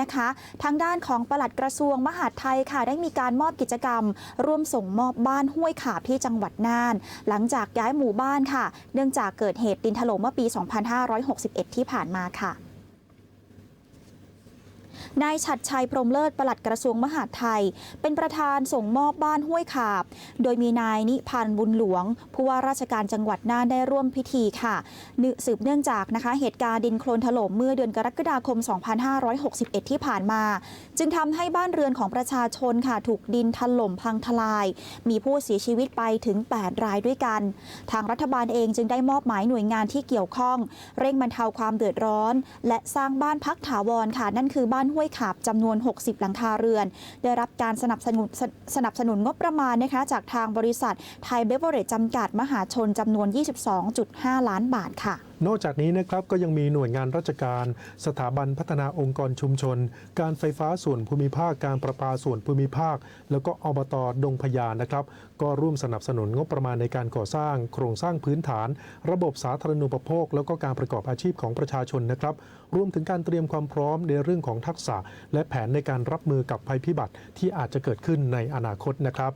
นะคะ ทางด้านของปลัดกระทรวงมหาดไทยค่ะ ได้มีการมอบกิจกรรม ร่วมส่งมอบบ้านห้วยขาบที่จังหวัดน่าน หลังจากย้ายหมู่บ้านค่ะ เนื่องจากเกิดเหตุดินถล่มเมื่อปี 2561 ที่ผ่านมาค่ะ นายฉัดชัยพรมเลิศปลัดกระทรวงมหาดไทย เป็นประธานส่งมอบบ้านห้วยขาบ โดยมีนายนิพันธ์บุญหลวง ผู้ว่าราชการจังหวัดน่านได้ร่วมพิธีค่ะเนื่องสืบเนื่องจากนะคะเหตุการณ์ดินโคลนถล่มเมื่อเดือนกรกฎาคม 2561 ที่ผ่านมา จึงทำให้บ้านเรือนของประชาชนค่ะถูกดินถล่มพังทลาย มีผู้เสียชีวิตไปถึง 8 รายด้วยกัน ทางรัฐบาลเองจึงได้มอบหมายหน่วยงานที่เกี่ยวข้อง เร่งบรรเทาความเดือดร้อน และสร้างบ้านพักถาวรค่ะนั่นคือบ้านห้วยขาบจำนวน 60 หลังคาเรือน ได้รับการสนับสนุนสสนับสนุนงบประมาณนะคะจากทางบริษัทไทยเบเวอร์เรจจำกัดมหาชนจำนวน 22.5 ล้านบาทค่ะ นอกจากนี้นะครับก็ยังมีหน่วยงานราชการ สถาบันพัฒนาองค์กรชุมชน การไฟฟ้าส่วนภูมิภาคการประปาส่วนภูมิภาค แล้วก็อบตดงพญานนะครับ ก็ร่วมสนับสนุนงบประมาณในการก่อสร้าง โครงสร้างพื้นฐาน ระบบสาธารณูปโภค แล้วก็การประกอบอาชีพของประชาชนนะครับรวมถึงการเตรียมความพร้อมในเรื่องของทักษะ และแผนในการรับมือกับภัยพิบัติที่อาจจะเกิดขึ้นในอนาคตนะครับ